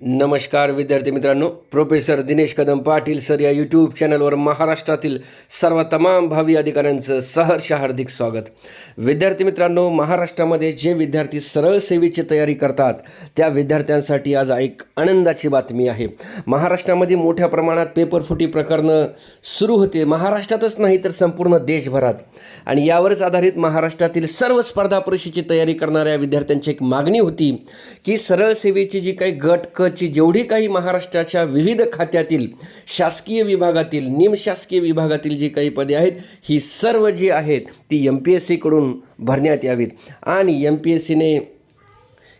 नमस्कार विद्यार्थी मित्रांनो. प्रोफेसर दिनेश कदम पाटील सर या यूट्यूब चॅनलवर महाराष्ट्रातील सर्व तमाम भावी अधिकाऱ्यांचं सहर्ष हार्दिक स्वागत. विद्यार्थी मित्रांनो महाराष्ट्रामध्ये जे विद्यार्थी सरळ सेवेची तयारी करतात त्या विद्यार्थ्यांसाठी आज एक आनंदाची बातमी आहे. महाराष्ट्रामध्ये मोठ्या प्रमाणात पेपरफुटी प्रकरणं सुरू होते. महाराष्ट्रातच नाही तर संपूर्ण देशभरात. आणि यावरच आधारित महाराष्ट्रातील सर्व स्पर्धा परीक्षेची तयारी करणाऱ्या विद्यार्थ्यांची एक मागणी होती की सरळ सेवेची जी काही गट क ची जेवढी काही महाराष्ट्राच्या विविध खात्यातील शासकीय विभागातील निमशासकीय विभागातील जी काही पदे आहेत ही सर्व जी आहेत ती एम पी एस सीकडून भरण्यात यावीत. आणि एम पी एस सीने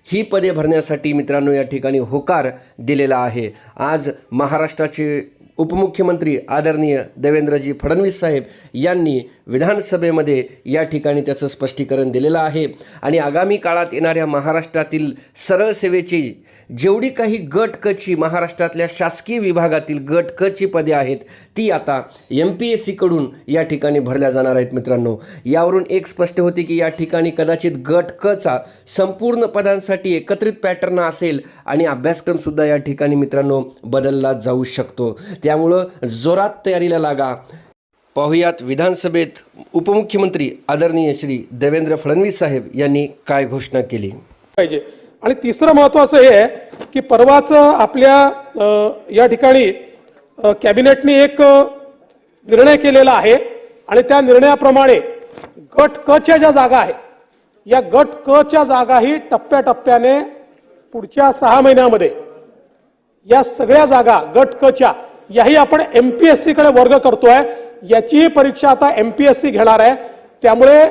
ही पदे भरण्यासाठी मित्रांनो या ठिकाणी होकार दिलेला आहे. आज महाराष्ट्राचे उपमुख्यमंत्री आदरणीय देवेंद्रजी फडणवीस साहेब यांनी विधानसभेमध्ये या ठिकाणी त्याचं स्पष्टीकरण दिलेलं आहे. आणि आगामी काळात येणाऱ्या महाराष्ट्रातील सरळ सेवेची जेवढी काही गट कची महाराष्ट्रातल्या शासकीय विभागातील गट कची पदे आहेत ती आता एम पी एस सीकडून या ठिकाणी भरल्या जाणार आहेत मित्रांनो. यावरून एक स्पष्ट होते की या ठिकाणी कदाचित गट कचा संपूर्ण पदांसाठी एकत्रित पॅटर्न असेल आणि अभ्यासक्रमसुद्धा या ठिकाणी मित्रांनो बदलला जाऊ शकतो. त्यामुळं जोरात तयारीला लागा. पाहुयात विधानसभेत उपमुख्यमंत्री आदरणीय श्री देवेंद्र फडणवीस साहेब यांनी काय घोषणा केली? पाहिजे. आणि तिसरं महत्वाचं हे आहे की परवाच आपल्या या ठिकाणी कॅबिनेटने एक निर्णय केलेला आहे. आणि त्या निर्णयाप्रमाणे गट क च्या ज्या जागा आहेत या गट क च्या जागाही टप्प्याटप्प्याने पुढच्या सहा महिन्यामध्ये या सगळ्या जागा गट क च्या याही आपण एम पी एस सीकडे वर्ग करतोय. याचीही परीक्षा आता एम पी एस सी घेणार आहे. त्यामुळे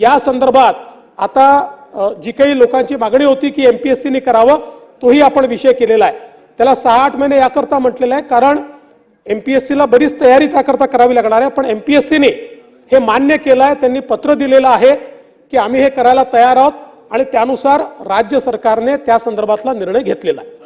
या संदर्भात आता जी काही लोकांची मागणी होती की एम पी एस सीने करावं तोही आपण विषय केलेला आहे. त्याला सहा आठ महिने याकरता म्हटलेलं आहे कारण एम पी एस सीला बरीच तयारी त्याकरता करावी लागणार आहे. पण एम पी एस सीने हे मान्य केलं आहे त्यांनी पत्र दिलेलं आहे की आम्ही हे करायला तयार आहोत आणि त्यानुसार राज्य सरकारने त्या संदर्भातला निर्णय घेतलेला आहे.